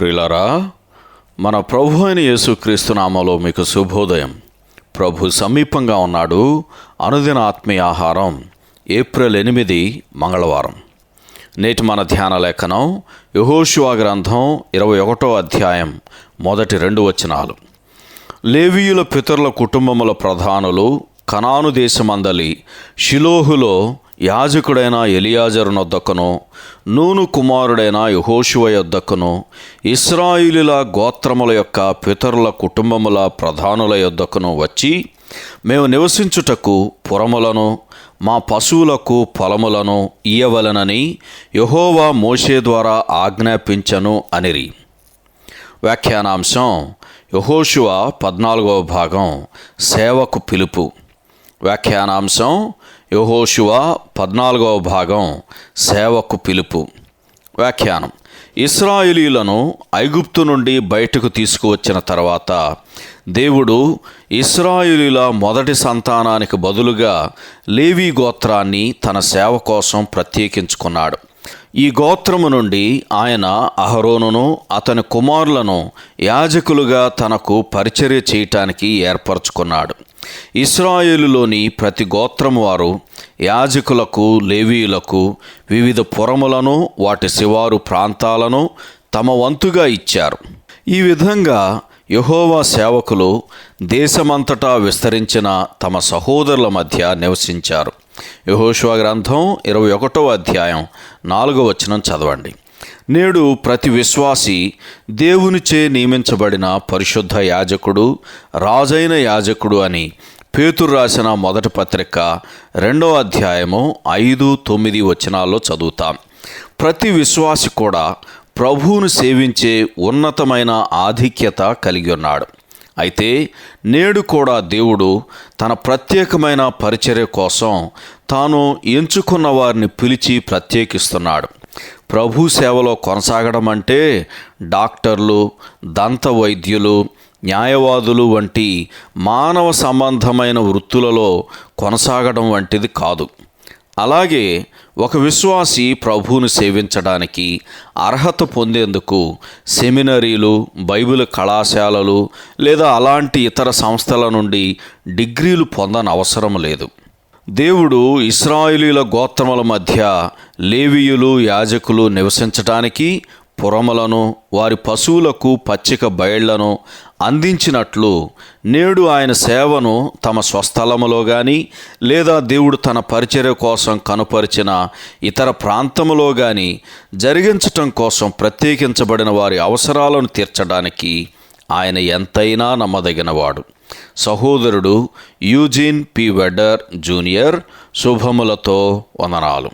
ప్రియులరా మన ప్రభు అయిన యేసుక్రీస్తు నామలో మీకు శుభోదయం. ప్రభు సమీపంగా ఉన్నాడు. అనుదిన ఆత్మీయ ఆహారం ఏప్రిల్ ఎనిమిది మంగళవారం. నేటి మన ధ్యాన లేఖనం యహోషువా గ్రంథం ఇరవై ఒకటో అధ్యాయం మొదటి రెండు వచనాలు. లేవీయుల పితరుల కుటుంబముల ప్రధానులు కనాను దేశమందలి షిలోహులో యాజకుడైన ఎలియాజరు నొద్దకును నూను కుమారుడైన యహోషువ యొద్దకును ఇస్రాయిలుల గోత్రముల యొక్క పితరుల కుటుంబముల ప్రధానుల యొద్దకును వచ్చి మేము నివసించుటకు పురములను మా పశువులకు పొలములను ఇయ్యవలనని యహోవా మోషే ద్వారా ఆజ్ఞాపించను అనిరి. వ్యాఖ్యానాంశం యహోషువ పద్నాలుగవ భాగం సేవకు పిలుపు. వ్యాఖ్యానాంశం యహోశివ పద్నాలుగవ భాగం సేవకు పిలుపు. వ్యాఖ్యానం. ఇస్రాయేలీలను ఐగుప్తు నుండి బయటకు తీసుకువచ్చిన తర్వాత దేవుడు ఇస్రాయేలీల మొదటి సంతానానికి బదులుగా లేవీ గోత్రాన్ని తన సేవ కోసం ప్రత్యేకించుకున్నాడు. ఈ గోత్రము నుండి ఆయన అహరోనును అతని కుమారులను యాజకులుగా తనకు పరిచర్య చేయటానికి ఏర్పరచుకున్నాడు. ఇస్రాయేలులోని ప్రతి గోత్రం వారు యాజకులకు లేవీయులకు వివిధ పురములను వాటి శివారు ప్రాంతాలను తమ వంతుగా ఇచ్చారు. ఈ విధంగా యహోవా సేవకులు దేశమంతటా విస్తరించిన తమ సహోదరుల మధ్య నివసించారు. యహోశివ గ్రంథం ఇరవై ఒకటో అధ్యాయం నాలుగో వచనం చదవండి. నేడు ప్రతి విశ్వాసి దేవునిచే నియమించబడిన పరిశుద్ధ యాజకుడు రాజైన యాజకుడు అని పేతురు రాసిన మొదటి పత్రిక రెండో అధ్యాయము ఐదు తొమ్మిది వచనాల్లో చదువుతాం. ప్రతి విశ్వాసి కూడా ప్రభువును సేవించే ఉన్నతమైన ఆధిక్యత కలిగి ఉన్నాడు. అయితే నేడు కూడా దేవుడు తన ప్రత్యేకమైన పరిచర్య కోసం తాను ఎంచుకున్న వారిని పిలిచి ప్రత్యేకిస్తున్నాడు. ప్రభు సేవలో కొనసాగడం అంటే డాక్టర్లు దంత వైద్యులు న్యాయవాదులు వంటి మానవ సంబంధమైన వృత్తులలో కొనసాగడం వంటిది కాదు. అలాగే ఒక విశ్వాసి ప్రభువును సేవించడానికి అర్హత పొందేందుకు సెమినరీలు బైబిల్ కళాశాలలు లేదా అలాంటి ఇతర సంస్థల నుండి డిగ్రీలు పొందని అవసరం లేదు. దేవుడు ఇస్రాయిలీల గోత్రముల మధ్య లేవీయులు యాజకులు నివసించటానికి పురములను వారి పశువులకు పచ్చిక బయళ్ళను అందించినట్లు నేడు ఆయన సేవను తమ స్వస్థలములో కానీ లేదా దేవుడు తన పరిచర్య కోసం కనుపరిచిన ఇతర ప్రాంతములో కానీ జరిగించటం కోసం ప్రత్యేకించబడిన వారి అవసరాలను తీర్చడానికి ఆయన ఎంతైనా నమ్మదగినవాడు. సహోదరుడు యూజిన్ పి వెడర్ జూనియర్ శుభములతో వందనాలు